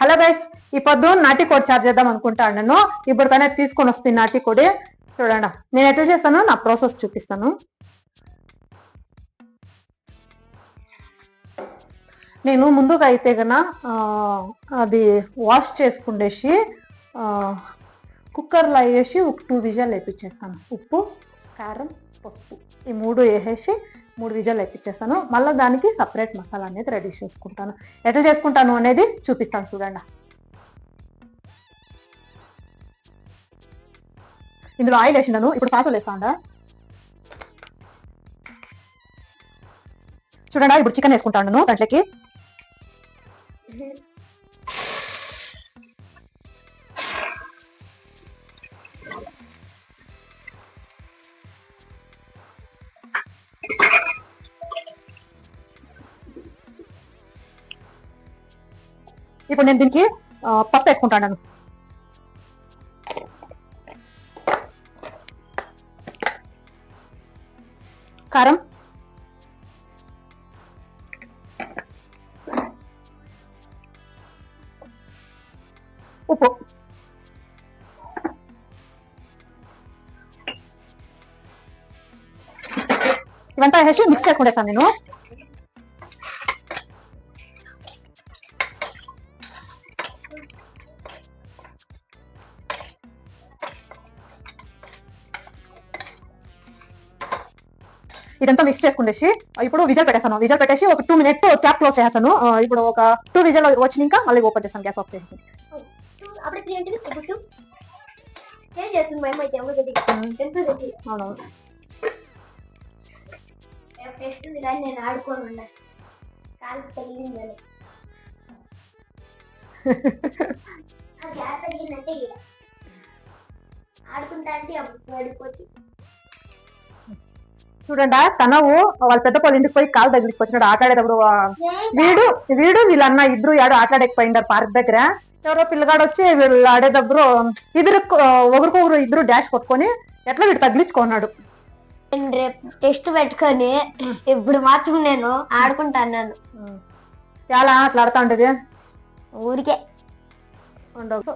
Hello guys ఈ పొద్దు నాటి కోడి చార్జ్ చేద్దాం అనుకుంటాను నేను ఇప్పుడు తనే తీసుకొని వస్తుంది నాటి కోడి. చూడండి నేను ఎట్లా చేస్తాను నా ప్రాసెస్ చూపిస్తాను. నేను ముందుగా అయితే గన అది వాష్ చేసుకుండేసి కుక్కర్లో వేసి ఒక టూ విజయాలు వేపించేస్తాను ఉప్పు కారం పసుపు. ఈ మూడు వేసేసి మూడు విజయాలు వేపించేస్తాను మళ్ళీ దానికి సపరేట్ మసాలా అనేది రెడీ చేసుకుంటాను. ఎట్లా చేసుకుంటాను అనేది చూపిస్తాను చూడండి. ఇందులో ఆయిల్ వేసినాను. ఇప్పుడు సాసులు వేస్తాండా చూడండి ఇప్పుడు చికెన్ వేసుకుంటాను దాంట్లోకి. ఇప్పుడు నేను దీనికి ఆ, పసుపు వేసుకుంటాను. కారం. ఉప్పు. ఇవంతా వేసి మిక్స్ చేసుకుంటేస్తాను నేను. ఇదంతా మిక్స్ చేసుకునేసి ఇప్పుడు విజల్ పెట్టేస్తాను. విజల్ పెట్టేసి ఒక టూ మినిట్స్ క్యాప్ క్లోజ్ చేస్తాను ఇప్పుడు ఒక టూ విజల్ వచ్చినాక మళ్ళీ ఓపెన్ చేస్తాను గ్యాస్ ఆఫ్ చేసి నేను ఆడుకోను ఉన్నా. కాలు ఆ తగిలిందంటే ఆడుకుంటా అంటే అప్పుడు పడిపోతుంది చూడండి తనవు వాళ్ళ పెద్ద వాళ్ళ ఇంటికి పోయి కాలు దగ్గరికి వచ్చినాడు ఆటాడేటప్పుడు వీడు వీడు వీళ్ళన్న ఇద్దరు ఆడు ఆటలాడకపోయిండారు పార్క్ దగ్గర. ఎవరో పిల్లగాడు వచ్చి వీళ్ళు ఆడేటప్పుడు ఇద్దరు ఒకరికొకరు ఇద్దరు డాష్ కొట్టుకొని ఎట్లా వీడు తగిలించుకున్నాడు. నేను రేపు టెస్ట్ పెట్టుకొని ఇప్పుడు మాత్రం నేను ఆడుకుంటాను చాలా అట్లా ఆడుతా ఉంటది? ఊరికే. ఉండవు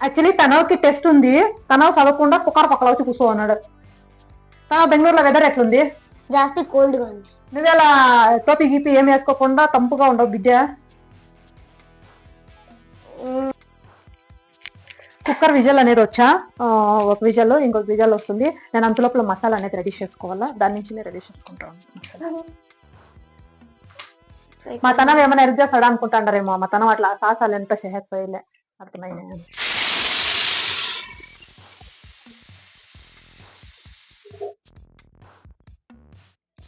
యాక్చువల్లీ తనకి టెస్ట్ ఉంది తనవు చదవకుండా పుకార పక్కల వచ్చి కూర్చో ఉన్నాడు తన బెంగళూరులో వెదర్ ఎట్లుంది? జాస్తి కోల్డ్గా ఉంది. నువ్వేలా టోపీ గీపీ ఏం వేసుకోకుండా తంపుగా ఉండవు బిడ్డ? కుక్కర్ విజల్ అనేది వచ్చా? ఒక విజల్ ఇంకొక విజల్ వస్తుంది. నేను అంత లోపల మసాలా అనేది రెడీ చేసుకోవాలా? దాని నుంచి నేను రెడీ చేసుకుంటాను. మా తనం ఏమైనా హెల్ప్ చేస్తాడా అనుకుంటాడారేమో. మా తనం అట్లా సాసాలు ఎంత చేయకపోయలే అర్థమైనా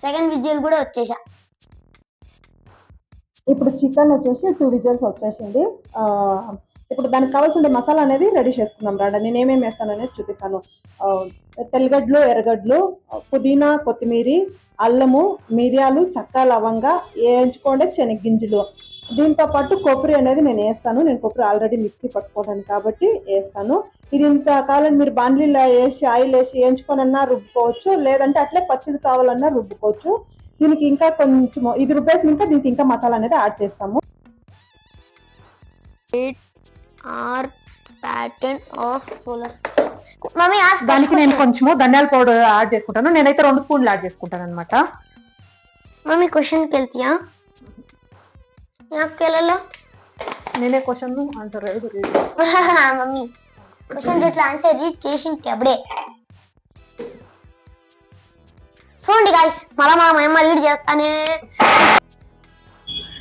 సెకండ్ విజిల్ కూడా వచ్చేసా. ఇప్పుడు చికెన్ వచ్చేసి టూ విజిల్స్ వచ్చేసింది. ఇప్పుడు దానికి కావాల్సిన మసాలా అనేది రెడీ చేసుకుందాం రాడ. నేను ఏమేమి వేస్తాను అనేది చూపిస్తాను. తెల్లగడ్డలు ఎర్రగడ్డలు పుదీనా కొత్తిమీరి అల్లము మిరియాలు చక్క లవంగా వేయించుకోండి శనగ్గింజలు. దీంతో పాటు కొబ్బరి అనేది నేను వేస్తాను. నేను కొబ్బరి ఆల్రెడీ మిక్సీ పట్టుకోవడానికి కాబట్టి వేస్తాను. ఇది ఇంత కాలం మీరు బాండ్లీలో వేసి ఆయిల్ వేసి వేయించుకోనన్నా రుబ్బుకోవచ్చు. లేదంటే అట్లే పచ్చిది కావాలన్నా రుబ్బుకోవచ్చు. దీనికి ఇంకా కొంచెం ఇది రుబ్బేసిన ఇంకా దీనికి ఇంకా మసాలా అనేది యాడ్ చేస్తాము. ఆర్ ప్యాటర్న్ ఆఫ్ సోలర్ దానికి నేను కొంచెము ధనియాల పౌడర్ యాడ్ చేసుకుంటాను. నేనైతే రెండు స్పూన్లు యాడ్ చేసుకుంటాను అనమాట మమ్మీ క్వశ్చన్ కెళ్తియా వెళ్ళాలా నేనే క్వశ్చన్ ఆన్సర్ మమ్మీ క్వశ్చన్ చేతిలో ఆన్సర్ రీడ్ చేసింది అప్పుడే. చూడండి గాయస్ మళ్ళా మా అమ్మ రీడ్ చేస్తానే.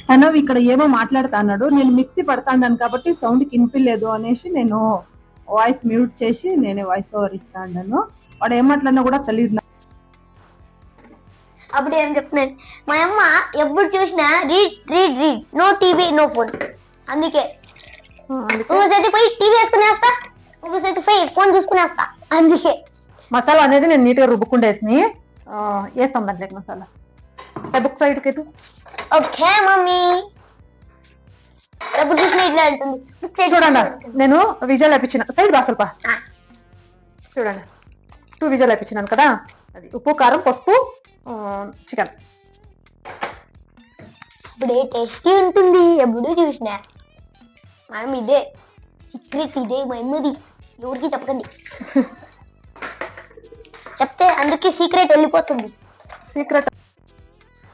తను ఇక్కడ ఏమో మాట్లాడుతున్నాడు నేను మిక్సీ పడతాను కాబట్టి సౌండ్ వినిపించలేదు అనేసి నేను వాయిస్ మ్యూట్ చేసి నేనే వాయిస్ ఓవర్ ఇస్తాను వాడు ఏం మాట్లాడినా కూడా తెలియదు. అప్పుడు ఏం చెప్తున్నాను? మా అమ్మ ఎప్పుడు చూసినా read read read no TV no phone అందుకే. ఒకసారి పోయి టీవీ వేసుకునేస్తా ఒకసారి పోయి ఫోన్ చూసుకునేస్తా అందుకే. మసాలా అనేది నేను నీట్గా రుబ్బుకుండేసి వేస్తాం దాంట్లోకి మసాలా. బుక్ సైడ్కి ఓకే మమ్మీ. ఎప్పుడు చూసినా ఇట్లా అంటుంది. చూడండి. నేను విజయాలు వేపించిన సైడ్ బాసల్పా. చూడండి. టూ విజయాలు వేపించినాను కదా. అది ఉప్పు కారం పసుపు చికెన్ ఇప్పుడు ఏ టేస్టీ ఉంటుంది ఎప్పుడు చూసినా మనం ఇదే సీక్రెట్ ఇదే మా అమ్మది ఎవరికి చెప్పకండి చెప్తే అందుకే సీక్రెట్ వెళ్ళిపోతుంది సీక్రెట్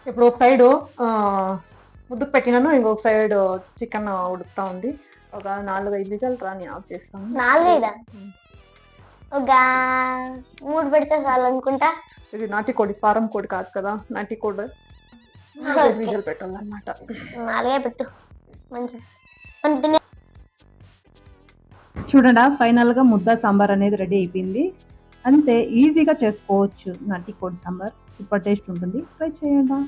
ఇప్పుడు ఒక సైడ్ ముద్దుకు పెట్టినాను ఇంకొక సైడ్ చికెన్ ఉడుకుతా ఉంది ఒక నాలుగు ఐదు నిమిషాలు రాని ఆఫ్ చేస్తాను నాలుగైదా ఒక మూడు పెడితే చాలు అనుకుంటా ఇది నాటి కోడి ఫారం కోడి కాదు కదా నాటి కోడి. విజువల్ పెట్టాలన్నమాట. నాలుగే పెట్టు. మంచిది. చూడండి ఫైనల్గా ముద్ద సాంబార్ అనేది రెడీ అయిపోయింది. అంతే ఈజీగా చేసుకోవచ్చు నాటి కోడి సాంబార్. సూపర్ టేస్ట్ ఉంటుంది. ట్రై చేయండి.